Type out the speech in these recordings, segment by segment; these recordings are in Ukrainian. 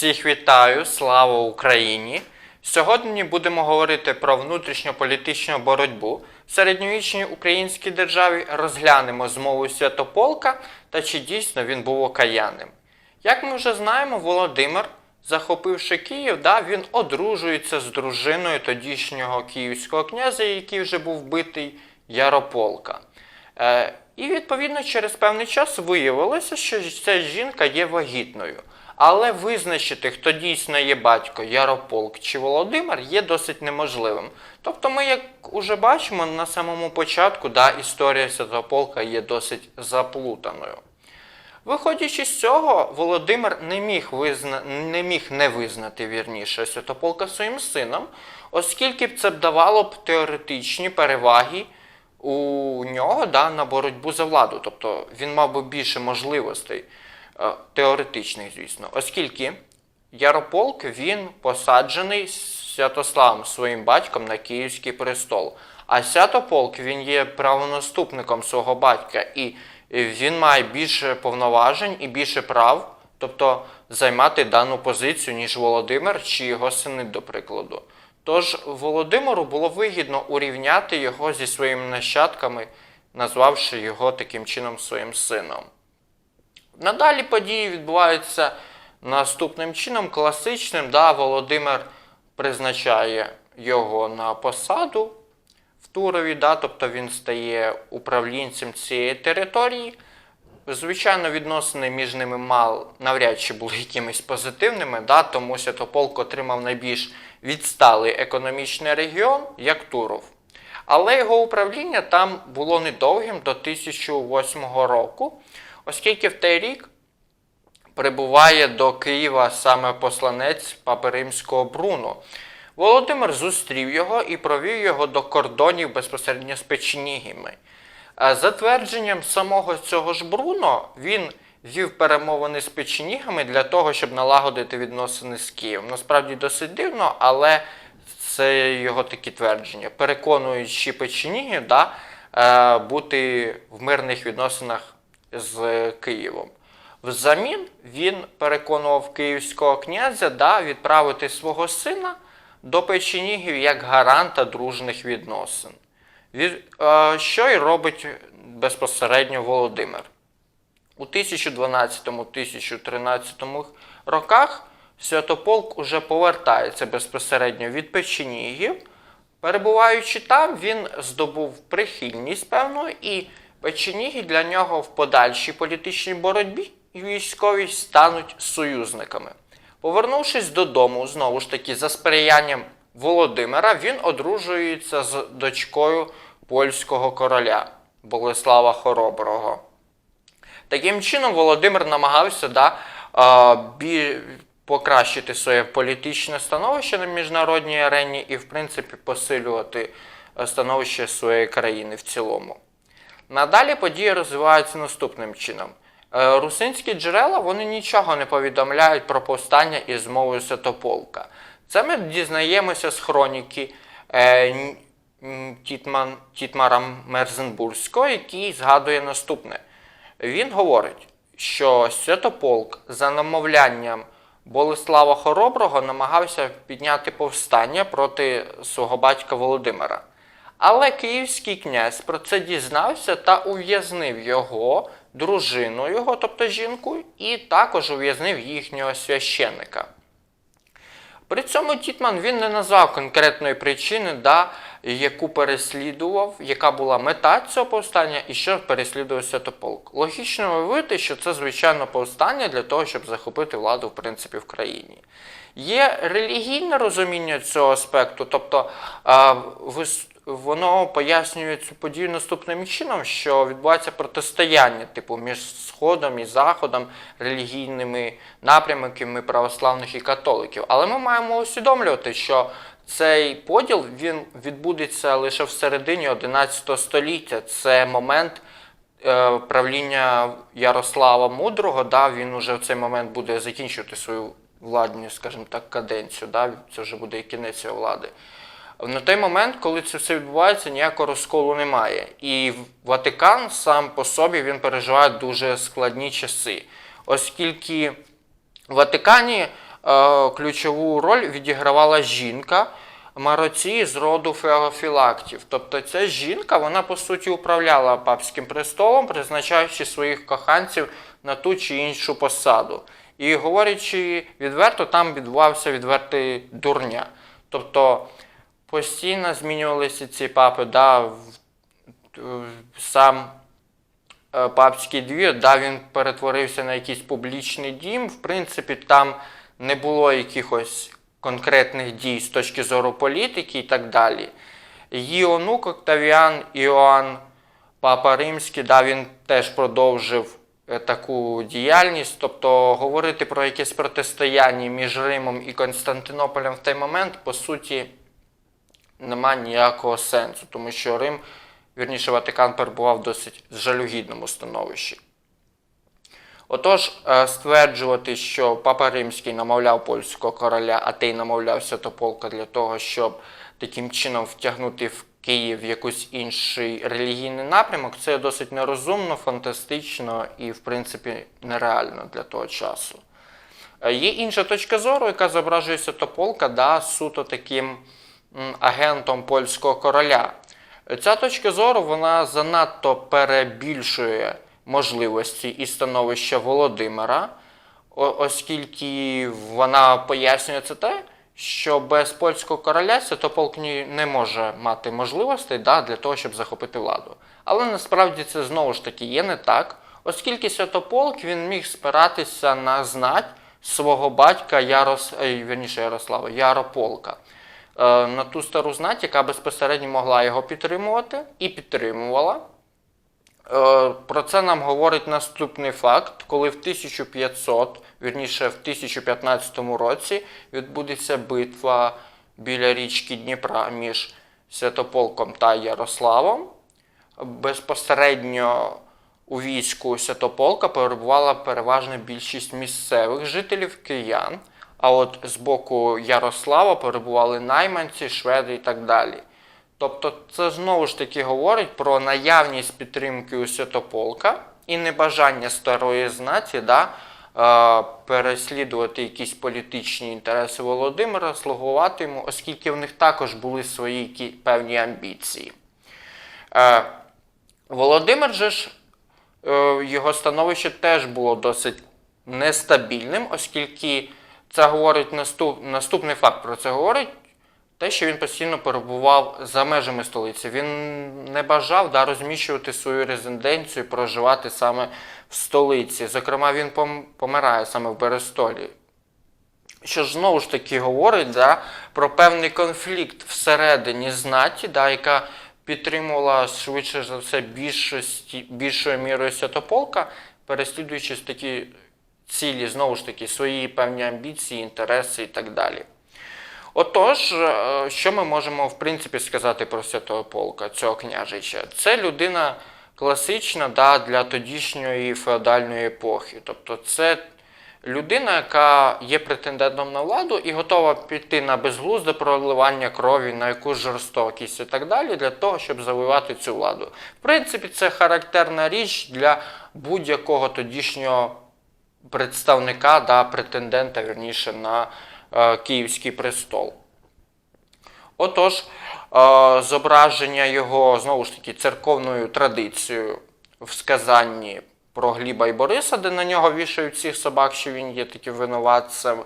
Всіх вітаю, слава Україні! Сьогодні будемо говорити про внутрішньополітичну боротьбу в середньовічній українській державі. Розглянемо змову Святополка та чи дійсно він був окаянним. Як ми вже знаємо, Володимир, захопивши Київ, да, він одружується з дружиною тодішнього київського князя, який вже був вбитий Ярополка. Е, і відповідно через певний час виявилося, що ця жінка є вагітною. Але визначити, хто дійсно є батько Ярополк чи Володимир, є досить неможливим. Тобто, ми, як уже бачимо, на самому початку да, історія Святополка є досить заплутаною. Виходячи з цього, Володимир не міг, визна... не міг не визнати вірніше Святополка своїм сином, оскільки б це б давало б теоретичні переваги у нього да, на боротьбу за владу. Тобто він мав би більше можливостей, теоретичних, звісно, оскільки Ярополк він посаджений Святославом своїм батьком на Київський престол. А Святополк він є правонаступником свого батька, і він має більше повноважень і більше прав, тобто займати дану позицію, ніж Володимир чи його сини, до прикладу. Тож Володимиру було вигідно урівняти його зі своїми нащадками, назвавши його таким чином своїм сином. Надалі події відбуваються наступним чином, класичним. Да, Володимир призначає його на посаду в Турові, да, тобто він стає управлінцем цієї території. Звичайно, відносини між ними мал навряд чи були якимись позитивними, да, тому Святополк отримав найбільш відсталий економічний регіон, як Туров. Але його управління там було недовгим до 1008 року, оскільки в той рік прибуває до Києва саме посланець Папи Римського Бруно. Володимир зустрів його і провів його до кордонів безпосередньо з печенігами. А За твердженням самого цього ж Бруно, він вів перемовини з печенігами для того, щоб налагодити відносини з Києвом. Насправді досить дивно, але це його такі твердження, переконуючи печенігів да, е, бути в мирних відносинах з Києвом. Взамін він переконував київського князя да, відправити свого сина до печенігів як гаранта дружних відносин. Е, що й робить безпосередньо Володимир. У 1012-1013 роках Святополк уже повертається безпосередньо від печенігів. Перебуваючи там, він здобув прихильність певну, і печеніги для нього в подальшій політичній боротьбі і військовій стануть союзниками. Повернувшись додому, знову ж таки, за сприянням Володимира, він одружується з дочкою польського короля Болеслава Хороброго. Таким чином, Володимир намагався да, бі, покращити своє політичне становище на міжнародній арені і, в принципі, посилювати е, становище своєї країни в цілому. Надалі події розвиваються наступним чином. Е, Русинські джерела вони нічого не повідомляють про повстання із мовою Святополка. Це ми дізнаємося з хроніки е, Тітман, Тітмара Мерзенбурзького, який згадує наступне. Він говорить, що Святополк за намовлянням Болеслава Хороброго намагався підняти повстання проти свого батька Володимира. Але київський князь про це дізнався та ув'язнив його, дружину його, тобто жінку, і також ув'язнив їхнього священника. При цьому Тітман він не назвав конкретної причини, да, яку переслідував, яка була мета цього повстання і що переслідував Святополк. Логічно виявити, що це звичайно повстання для того, щоб захопити владу в принципі в країні. Є релігійне розуміння цього аспекту, тобто вис- воно пояснює цю подію наступним чином, що відбувається протистояння типу між Сходом і Заходом, релігійними напрямками православних і католиків. Але ми маємо усвідомлювати, що цей поділ він відбудеться лише в середині 11 століття. Це момент е, правління Ярослава Мудрого. Да, він уже в цей момент буде закінчувати свою владню, скажімо так, каденцію. Да, це вже буде і кінець його влади. На той момент, коли це все відбувається, ніякого розколу немає. І Ватикан сам по собі він переживає дуже складні часи, оскільки в Ватикані е, ключову роль відігравала жінка Мароці з роду феофілактів. Тобто ця жінка, вона по суті управляла папським престолом, призначаючи своїх коханців на ту чи іншу посаду. І говорячи відверто, там відбувався відвертий дурня. Тобто постійно змінювалися ці папи, да, сам е, папський двір, да, він перетворився на якийсь публічний дім. В принципі, там не було якихось конкретних дій з точки зору політики і так далі. Її онук Октавіан Іоанн, папа Римський, да, він теж продовжив е, таку діяльність. Тобто говорити про якесь протистояння між Римом і Константинополем в той момент, по суті, нема ніякого сенсу, тому що Рим, вірніше, Ватикан перебував в досить жалюгідному становищі. Отож, е, стверджувати, що Папа Римський намовляв польського короля, а той намовляв Святополка для того, щоб таким чином втягнути в Київ якийсь інший релігійний напрямок, це досить нерозумно, фантастично і, в принципі, нереально для того часу. Е, Є інша точка зору, яка зображує Святополка да, суто таким агентом польського короля. Ця точка зору вона занадто перебільшує можливості і становище Володимира, оскільки вона пояснює це те, що без польського короля Святополк не може мати можливостей да, для того, щоб захопити владу. Але насправді це знову ж таки є не так, оскільки Святополк він міг спиратися на знать свого батька Ярос... Ярослава, Ярополка. Е, На ту стару знать, яка безпосередньо могла його підтримувати і підтримувала. Е, Про це нам говорить наступний факт, коли в 1500, вірніше в 1015 році відбудеться битва біля річки Дніпра між Святополком та Ярославом. Безпосередньо у війську Святополка перебувала переважна більшість місцевих жителів киян, а от з боку Ярослава перебували найманці, шведи і так далі. Тобто це знову ж таки говорить про наявність підтримки у Святополка і небажання старої знаті да, е, переслідувати якісь політичні інтереси Володимира, слугувати йому, оскільки в них також були свої певні амбіції. Е, Володимир же ж, е, його становище теж було досить нестабільним, оскільки це говорить наступ, наступний факт про це говорить. Те, що він постійно перебував за межами столиці. Він не бажав да, розміщувати свою резиденцію, проживати саме в столиці. Зокрема, він пом- помирає саме в Берестолі. Що ж знову ж таки говорить да, про певний конфлікт всередині знаті, да, яка підтримувала швидше за все більшості, більшою мірою Святополка, переслідуючи такі цілі, знову ж таки, свої певні амбіції, інтереси і так далі. Отож, е, що ми можемо в принципі сказати про Святого Полка, цього княжича? Це людина класична да, для тодішньої феодальної епохи. Тобто, це людина, яка є претендентом на владу і готова піти на безглузде проливання крові, на якусь жорстокість і так далі, для того, щоб завоювати цю владу. В принципі, це характерна річ для будь-якого тодішнього представника, да, претендента, вірніше, на е, Київський престол. Отож, е, зображення його знову ж таки церковною традицією в сказанні про Гліба і Бориса, де на нього вішають всіх собак, що він є таким винуватцем.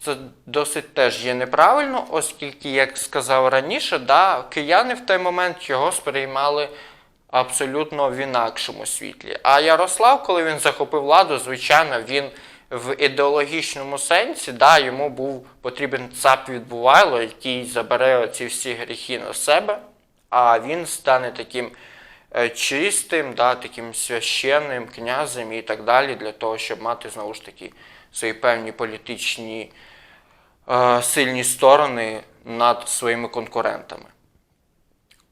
Це досить теж є неправильно, оскільки, як сказав раніше, да, кияни в той момент його сприймали абсолютно в інакшому світлі. А Ярослав, коли він захопив владу, звичайно, він в ідеологічному сенсі, да, йому був потрібен цап відбувайло, який забере ці всі гріхи на себе, а він стане таким е, чистим, да, таким священним князем і так далі, для того, щоб мати знову ж таки свої певні політичні е, сильні сторони над своїми конкурентами.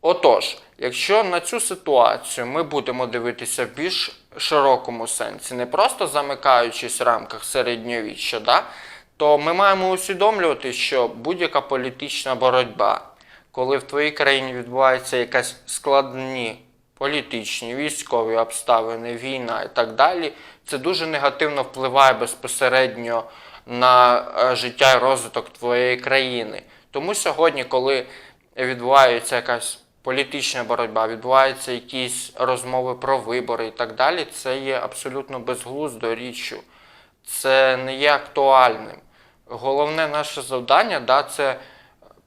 Отож, якщо на цю ситуацію ми будемо дивитися в більш широкому сенсі, не просто замикаючись в рамках середньовіччя, да, то ми маємо усвідомлювати, що будь-яка політична боротьба, коли в твоїй країні відбуваються якась складні політичні, військові обставини, війна і так далі, це дуже негативно впливає безпосередньо на е, життя і розвиток твоєї країни. Тому сьогодні, коли відбувається якась політична боротьба, відбуваються якісь розмови про вибори і так далі, це є абсолютно безглуздою річчю. Це не є актуальним. Головне наше завдання да, це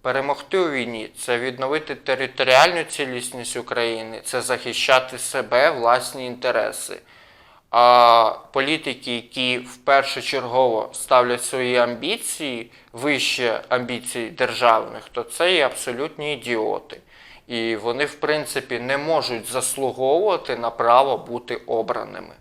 перемогти у війні, це відновити територіальну цілісність України, це захищати себе, власні інтереси. А політики, які впершочергово ставлять свої амбіції вище амбіцій державних, то це є абсолютні ідіоти. І вони, в принципі, не можуть заслуговувати на право бути обраними.